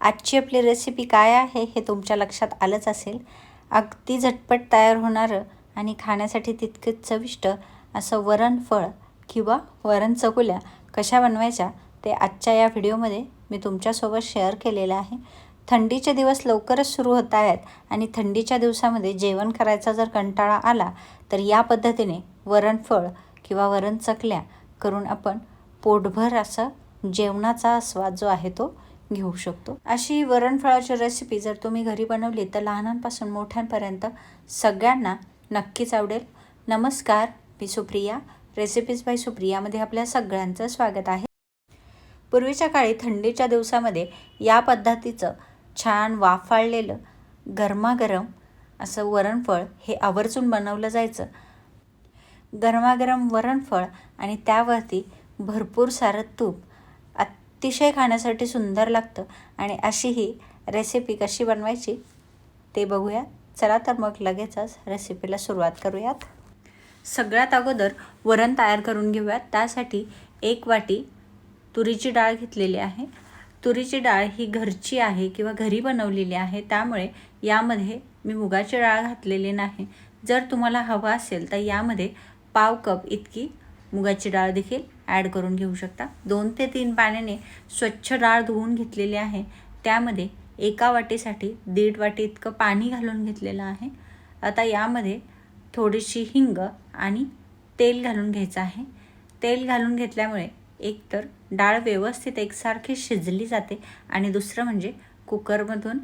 आजची आपली रेसिपी काय आहे हे तुमच्या लक्षात आलंच असेल. अगदी झटपट तयार होणारं आणि खाण्यासाठी तितकंच चविष्ट असं वरण फळ किंवा वरण चकुल्या कशा बनवायच्या ते आजच्या या व्हिडिओमध्ये मी तुमच्यासोबत शेअर केलेलं आहे. थंडीचे दिवस लवकरच सुरू होत आहेत आणि थंडीच्या दिवसामध्ये जेवण करायचा जर कंटाळा आला तर या पद्धतीने वरणफळ किंवा वरण चकल्या करून आपण पोटभर असं जेवणाचा स्वाद जो आहे तो घेऊ शकतो. अशी वरणफळाची रेसिपी जर तुम्ही घरी बनवली तर लहानांपासून मोठ्यांपर्यंत सगळ्यांना नक्कीच आवडेल. नमस्कार मी सुप्रिया. रेसिपीज बाय सुप्रियामध्ये आपल्या सगळ्यांचं स्वागत आहे. पूर्वीच्या काळी थंडीच्या दिवसामध्ये या पद्धतीचं छान वाफाळलेलं गरमागरम असं वरणफळ हे आवर्जून बनवलं जायचं. गरमागरम वरणफळ आणि त्यावरती भरपूर सारं तूप अतिशय खाण्यासाठी सुंदर लागतं. आणि अशी ही रेसिपी कशी बनवायची ते बघूया चला तर मग लगेचच रेसिपीला सुरुवात करूयात. सगळ्यात अगोदर वरण तयार करून घेऊयात. त्यासाठी एक वाटी तुरीची डाळ घेतलेली आहे. तुरीची डाळ ही घरची आहे किंवा घरी बनवलेली आहे. त्यामुळे यामध्ये मी मुगाची डाळ घातलेली नाही. जर तुम्हाला हवं असेल तर यामध्ये पाव कप इतकी मुगाची डाळ देखील ॲड करून घेऊ शकता. दोन ते तीन पाण्याने स्वच्छ डाळ धुवून घेतलेली आहे. त्यामध्ये एका वाटीसाठी दीड वाटी इतकं पाणी घालून घेतलेलं आहे. आता यामध्ये थोडीशी हिंग आणि तेल घालून घ्यायचं आहे. तेल घालून घेतल्यामुळे एकतर डाळ व्यवस्थित एकसारखी शिजली जाते आणि दुसरं म्हणजे कुकरमधून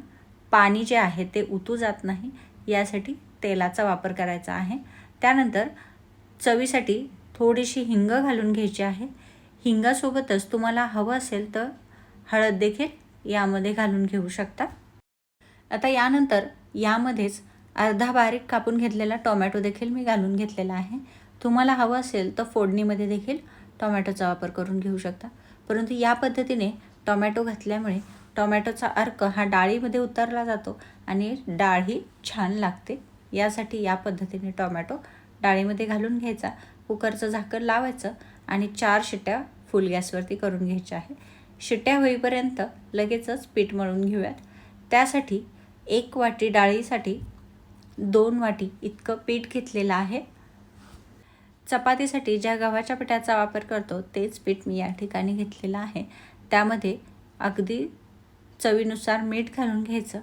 पाणी जे आहे ते उतू जात नाही. यासाठी तेलाचा वापर करायचा आहे. त्यानंतर चवीसाठी थोडीशी हिंग घालून घ्यायची आहे. हिंगासोबतच तुम्हाला हवं असेल तर हळद देखील यामध्ये घालून घेऊ शकता. आता यानंतर यामध्येच अर्धा बारीक कापून घेतलेला टोमॅटो देखील मी घालून घेतलेला आहे. तुम्हाला हवं असेल तर फोडणीमध्ये देखील टोमॅटोचा वापर करून घेऊ शकता. परंतु या पद्धतीने टोमॅटो घातल्यामुळे टोमॅटोचा अर्क हा डाळीमध्ये उतरला जातो आणि डाळ ही छान लागते. यासाठी या पद्धतीने टोमॅटो डाळीमध्ये घालून घ्यायचा. कुकरचं झाकण लावायचं आणि चार शिट्ट्या फुल गॅसवरती करून घ्यायच्या आहे. शिट्ट्या होईपर्यंत लगेचच पीठ मळून घेऊयात. त्यासाठी एक वाटी डाळीसाठी दोन वाटी इतकं पीठ घेतलेलं आहे. चपातीसाठी ज्या गव्हाच्या पिठाचा वापर करतो तेच पीठ मी या ठिकाणी घेतलेलं आहे. त्यामध्ये अगदी चवीनुसार मीठ घालून घ्यायचं.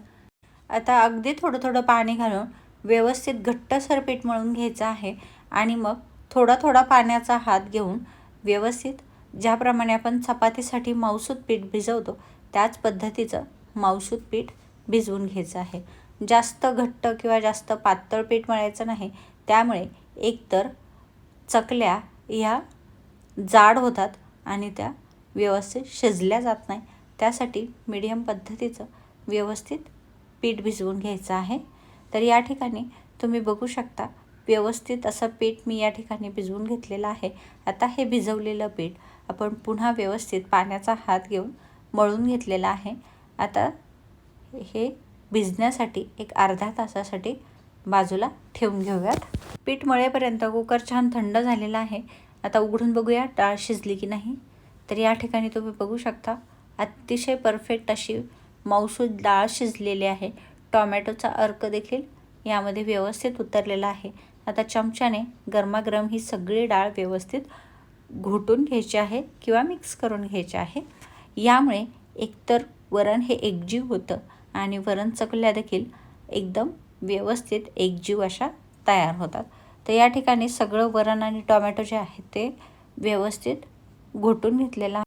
आता अगदी थोडं थोडं पाणी घालून व्यवस्थित घट्टसर पीठ मळून घ्यायचं आहे आणि मग थोडा थोडा पाण्याचा हात घेऊन व्यवस्थित ज्याप्रमाणे आपण चपातीसाठी मौसूद पीठ भिजवतो त्याच पद्धतीचं मौसूद पीठ भिजवून घ्यायचं आहे. जास्त घट्ट किंवा जास्त पातळ पीठ मळायचं नाही त्यामुळे एकतर चकल्या ह्या जाड होतात आणि त्या व्यवस्थित शिजल्या जात नाही. त्यासाठी मीडियम पद्धतीचं व्यवस्थित पीठ भिजवून घ्यायचं आहे. तर या ठिकाणी तुम्ही बघू शकता व्यवस्थित असं पीठ मी या ठिकाणी भिजवून घेतलेलं आहे. आता हे भिजवलेलं पीठ आपण पुन्हा व्यवस्थित पाण्याचा हात घेऊन मळून घेतलेलं आहे. आता हे भिजण्यासाठी एक अर्ध्या तासासाठी बाजूला ठेवून घेऊयात. पीठ मळेपर्यंत कुकर छान थंड झालेला आहे. आता उघडून बघूया डाळ शिजली की नाही. तर या ठिकाणी तुम्ही बघू शकता अतिशय परफेक्ट अशी मौसूद डाळ शिजलेली आहे. टॉमॅटोचा अर्क देखील यामध्ये व्यवस्थित उतरलेला आहे. आता चमच्याने गरमागरम ही सगळी डाळ व्यवस्थित घोटून घ्यायची आहे किंवा मिक्स करून घ्यायची आहे. यामुळे एकतर वरण हे एकजीव होतं आणि वरण चकल्या देखील एकदम व्यवस्थित एकजीव अशा तयार होतात. तर या ठिकाणी सगळं वरण आणि टोमॅटो जे आहे ते व्यवस्थित घोटून घेतलेलं आहे.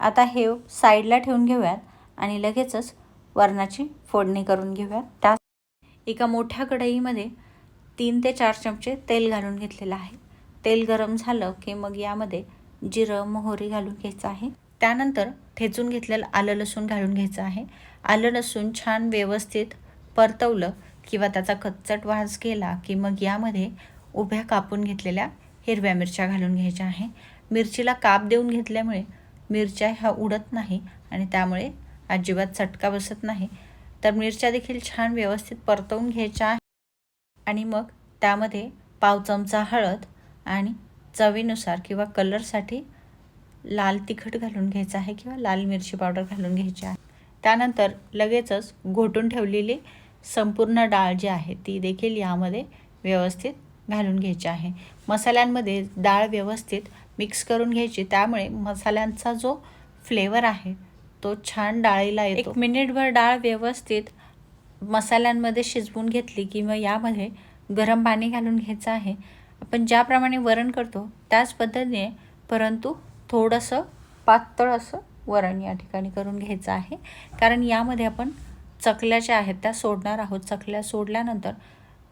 आता हे साईडला ठेवून घेऊयात आणि लगेचच वरणाची फोडणी करून घेऊयात त्या एका मोठ्या कढईमध्ये तीन ते चार चमचे तेल घालून घेतलेलं आहे. तेल गरम झालं की मग यामध्ये जिरं मोहरी घालून घ्यायचं आहे. त्यानंतर ठेचून घेतलेलं आलं लसूण घालून घ्यायचं आहे. आलं लसूण छान व्यवस्थित परतवलं किंवा त्याचा कच्चट वास गेला की मग यामध्ये उभ्या कापून घेतलेल्या हिरव्या मिरच्या घालून घ्यायच्या आहे. मिरचीला काप देऊन घेतल्यामुळे मिरच्या ह्या उडत नाही आणि त्यामुळे अजिबात चटका बसत नाही. तर मिरच्या देखील छान व्यवस्थित परतवून घ्यायच्या आहे आणि मग त्यामध्ये पाव चमचा हळद आणि चवीनुसार किंवा कलरसाठी लाल तिखट घालून घ्यायचं आहे किंवा लाल मिरची पावडर घालून घ्यायची आहे. त्यानंतर लगेचच घोटून ठेवलेली संपूर्ण डाळ जी आहे ती देखील यामध्ये व्यवस्थित घालून घ्यायची आहे. मसाल्यांमध्ये डाळ व्यवस्थित मिक्स करून घ्यायची. त्यामुळे मसाल्यांचा जो फ्लेवर आहे तो छान डाळीला येतो. एक मिनिटभर डाळ व्यवस्थित मसाल्यांमध्ये शिजवून घेतली की मग यामध्ये गरम पाणी घालून घ्यायचं आहे. आपण ज्याप्रमाणे वरण करतो त्याच पद्धतीने परंतु थोडंसं पातळ असं वरण या ठिकाणी करून घ्यायचं आहे. कारण यामध्ये आपण चकल्या ज्या आहेत त्या सोडणार आहोत. चकल्या सोडल्यानंतर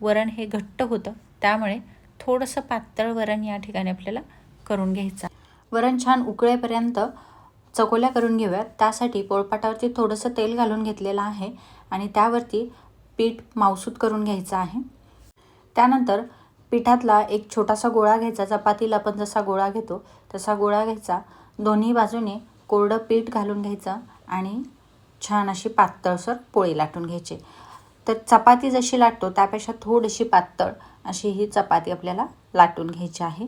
वरण हे घट्ट होतं. त्यामुळे थोडंसं पातळ वरण या ठिकाणी आपल्याला करून घ्यायचं वरण छान उकळेपर्यंत चकोल्या करून घेऊयात. त्यासाठी पोळपाटावरती थोडंसं तेल घालून घेतलेलं आहे आणि त्यावरती पीठ मावसूत करून घ्यायचं आहे. त्यानंतर पिठातला एक छोटासा गोळा घ्यायचा. चपातीला आपण जसा गोळा घेतो तसा गोळा घ्यायचा. दोन्ही बाजूने कोरडं पीठ घालून घ्यायचं आणि छान अशी पातळसर पोळी लाटून घ्यायची. तर चपाती जशी लाटतो त्यापेक्षा थोडीशी पातळ अशी ही चपाती आपल्याला लाटून घ्यायची आहे.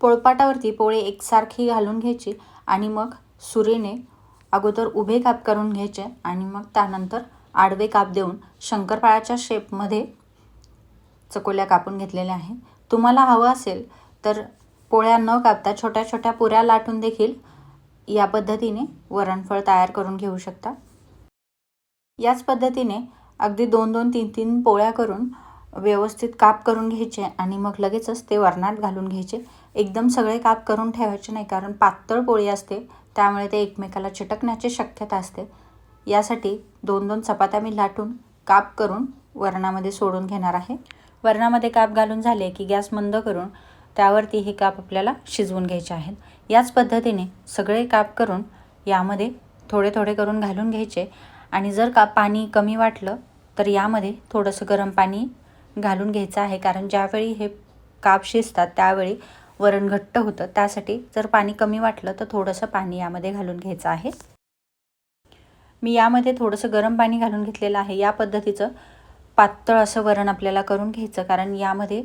पोळपाटावरती पोळी एकसारखी घालून घ्यायची आणि मग सुरीने अगोदर उभे काप करून घ्यायचे आणि मग त्यानंतर आडवे काप देऊन शंकरपाळाच्या शेपमध्ये चकोल्या कापून घेतलेल्या आहे. तुम्हाला हवं असेल तर पोळ्या न कापता छोट्या छोट्या पुऱ्या लाटून देखील या पद्धतीने वरणफळ तयार करून घेऊ शकता. याच पद्धतीने अगदी दोन दोन तीन तीन पोळ्या करून व्यवस्थित काप करून घ्यायचे आणि मग लगेचच ते वरणात घालून घ्यायचे. एकदम सगळे काप करून ठेवायचे नाही कारण पातळ पोळी असते त्यामुळे ते एकमेकाला चिटकण्याची शक्यता असते. यासाठी दोन दोन चपात्या मी लाटून काप करून वरणामध्ये सोडून घेणार आहे. वरणामध्ये काप घालून झाले की गॅस मंद करून त्यावरती हे काप आपल्याला शिजवून घ्यायचे आहेत. याच पद्धतीने सगळे काप करून यामध्ये थोडे थोडे करून घालून घ्यायचे आणि जर का पाणी कमी वाटलं तर यामध्ये थोडंसं गरम पाणी घालून घ्यायचं आहे कारण ज्यावेळी हे काप शिजतात त्यावेळी वरण घट्ट होतं. त्यासाठी जर पाणी कमी वाटलं तर थोडंसं पाणी यामध्ये घालून घ्यायचं आहे. मी यामध्ये थोडंसं गरम पाणी घालून घेतलेलं आहे. या पद्धतीचं पातळ असं वरण आपल्याला करून घ्यायचं. कारण यामध्ये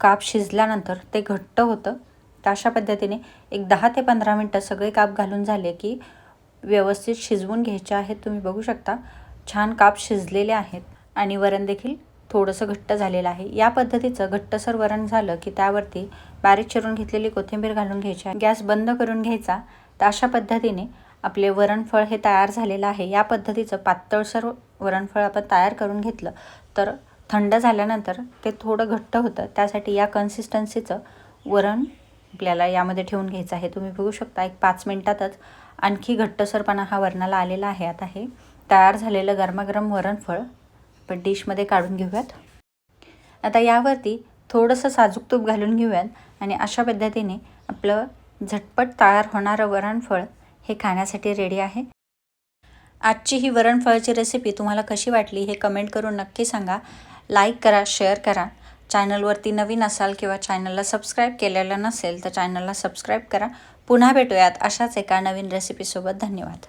काप शिजल्यानंतर ते घट्ट होतं. तर अशा पद्धतीने एक दहा ते पंधरा मिनटं सगळे काप घालून झाले की व्यवस्थित शिजवून घ्यायचे आहेत. तुम्ही बघू शकता. छान काप शिजलेले आहेत. आणि वरण देखील थोडंसं घट्ट झालेलं आहे. या पद्धतीचं घट्टसर वरण झालं की त्यावरती बारीक चिरून घेतलेली कोथिंबीर घालून घ्यायची. गॅस बंद करून घ्यायचा. तर अशा पद्धतीने आपले वरणफळ हे तयार झालेलं आहे. या पद्धतीचं पातळसर वरणफळ आपण तयार करून घेतलं तर थंड झाल्यानंतर ते थोडं घट्ट होतं. त्यासाठी या कन्सिस्टन्सीचं वरण आपल्याला यामध्ये ठेवून घ्यायचं आहे. तुम्ही बघू शकता एक पाच मिनटातच आणखी घट्टसरपणा हा वरणाला आलेला आहे. आता हे तयार झालेलं गरमागरम वरणफळ आपण डिशमध्ये काढून घेऊयात. आता यावरती थोडंसं साजूक तूप घालून घेऊयात आणि अशा पद्धतीने आपलं झटपट तयार होणारं वरणफळ हे खाण्यासाठी रेडी आहे. आजची ही वरणफळाची रेसिपी तुम्हाला कशी वाटली हे कमेंट करून नक्की सांगा. लाईक करा शेअर करा. चॅनलवरती नवीन असाल किंवा चॅनलला सबस्क्राईब केलेलं नसेल तर चॅनलला सबस्क्राईब करा. पुन्हा भेटूयात अशाच एका नवीन रेसिपीसोबत धन्यवाद.